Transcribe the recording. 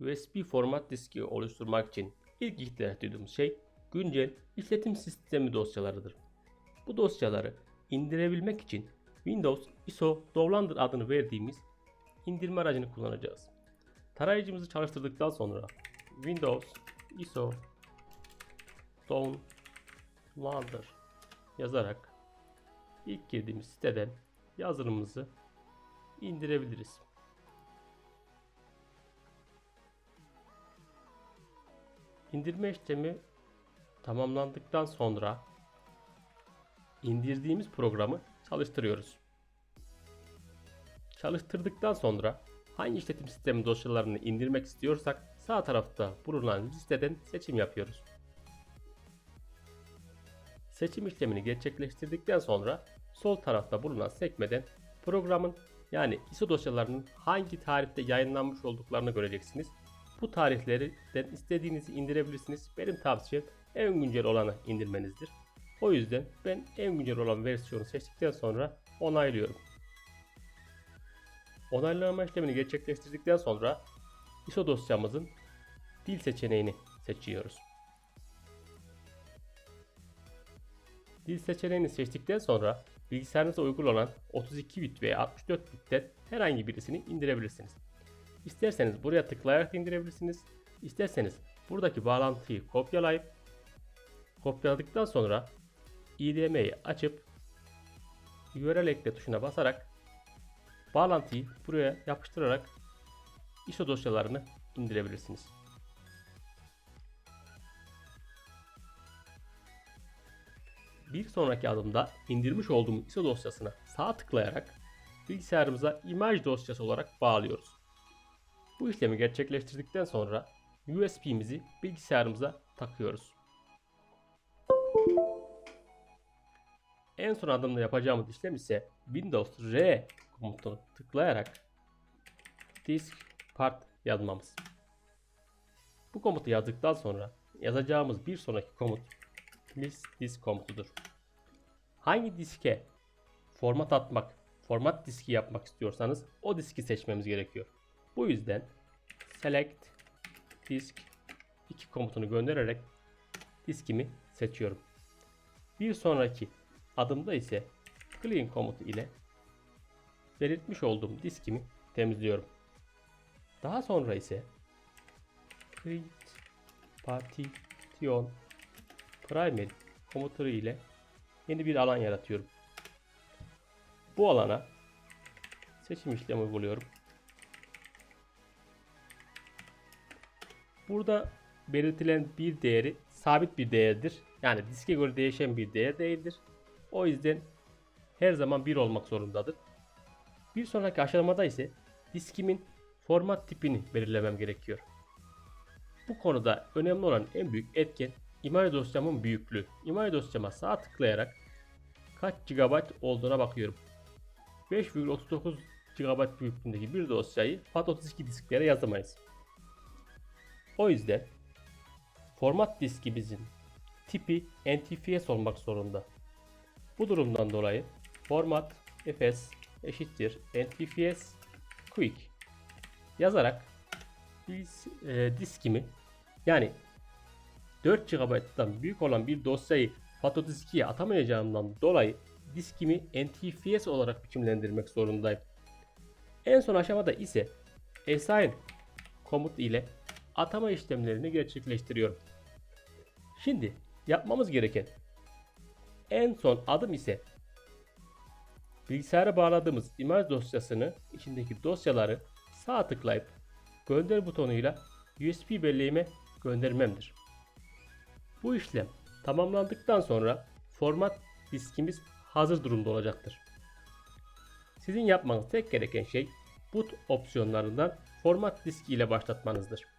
USB format diski oluşturmak için ilk ihtiyaç duyduğumuz şey güncel işletim sistemi dosyalarıdır. Bu dosyaları indirebilmek için Windows ISO Downloader adını verdiğimiz indirme aracını kullanacağız. Tarayıcımızı çalıştırdıktan sonra Windows ISO Downloader yazarak ilk girdiğimiz siteden yazılımımızı indirebiliriz. İndirme işlemi tamamlandıktan sonra indirdiğimiz programı çalıştırıyoruz. Çalıştırdıktan sonra hangi işletim sistemi dosyalarını indirmek istiyorsak sağ tarafta bulunan listeden seçim yapıyoruz. Seçim işlemini gerçekleştirdikten sonra sol tarafta bulunan sekmeden programın yani ISO dosyalarının hangi tarihte yayınlanmış olduklarını göreceksiniz. Bu tarihlerden istediğinizi indirebilirsiniz. Benim tavsiyem en güncel olanı indirmenizdir. O yüzden ben en güncel olan versiyonu seçtikten sonra onaylıyorum. Onaylama işlemini gerçekleştirdikten sonra ISO dosyamızın dil seçeneğini seçiyoruz. Dil seçeneğini seçtikten sonra bilgisayarınıza uygun olan 32 bit veya 64 bitten herhangi birisini indirebilirsiniz. İsterseniz buraya tıklayarak indirebilirsiniz. İsterseniz buradaki bağlantıyı kopyalayıp kopyaladıktan sonra IDM'yi açıp URL ekle tuşuna basarak bağlantıyı buraya yapıştırarak ISO dosyalarını indirebilirsiniz. Bir sonraki adımda indirmiş olduğumuz ISO dosyasına sağ tıklayarak bilgisayarımıza imaj dosyası olarak bağlıyoruz. Bu işlemi gerçekleştirdikten sonra USB'mizi bilgisayarımıza takıyoruz. En son adımda yapacağımız işlem ise Windows R komutunu tıklayarak disk part yazmamız. Bu komutu yazdıktan sonra yazacağımız bir sonraki komut list disk komutudur. Hangi diske format atmak, format diski yapmak istiyorsanız o diski seçmemiz gerekiyor. Bu yüzden select disk 2 komutunu göndererek diskimi seçiyorum. Bir sonraki adımda ise clean komutu ile belirtmiş olduğum diskimi temizliyorum. Daha sonra ise create partition primary komutları ile yeni bir alan yaratıyorum. Bu alana seçim işlemi uyguluyorum. Burada belirtilen bir değeri sabit bir değerdir. Yani diske göre değişen bir değer değildir. O yüzden her zaman 1 olmak zorundadır. Bir sonraki aşamada ise diskimin format tipini belirlemem gerekiyor. Bu konuda önemli olan en büyük etken imaj dosyamın büyüklüğü. İmaj dosyama sağ tıklayarak kaç GB olduğuna bakıyorum. 5,39 GB büyüklüğündeki bir dosyayı FAT32 disklere yazamayız. O yüzden format diskimizin tipi NTFS olmak zorunda. Bu durumdan dolayı format fs eşittir NTFS quick yazarak biz, e, diskimi yani 4 GB'dan büyük olan bir dosyayı FAT32'ye atamayacağımdan dolayı diskimi NTFS olarak biçimlendirmek zorundayım. En son aşamada ise assign komut ile atama işlemlerini gerçekleştiriyorum. Şimdi yapmamız gereken en son adım ise bilgisayara bağladığımız imaj dosyasını içindeki dosyaları sağ tıklayıp gönder butonuyla USB belleğime göndermemdir. Bu işlem tamamlandıktan sonra format diskimiz hazır durumda olacaktır. Sizin yapmanız tek gereken şey boot opsiyonlarından format diski ile başlatmanızdır.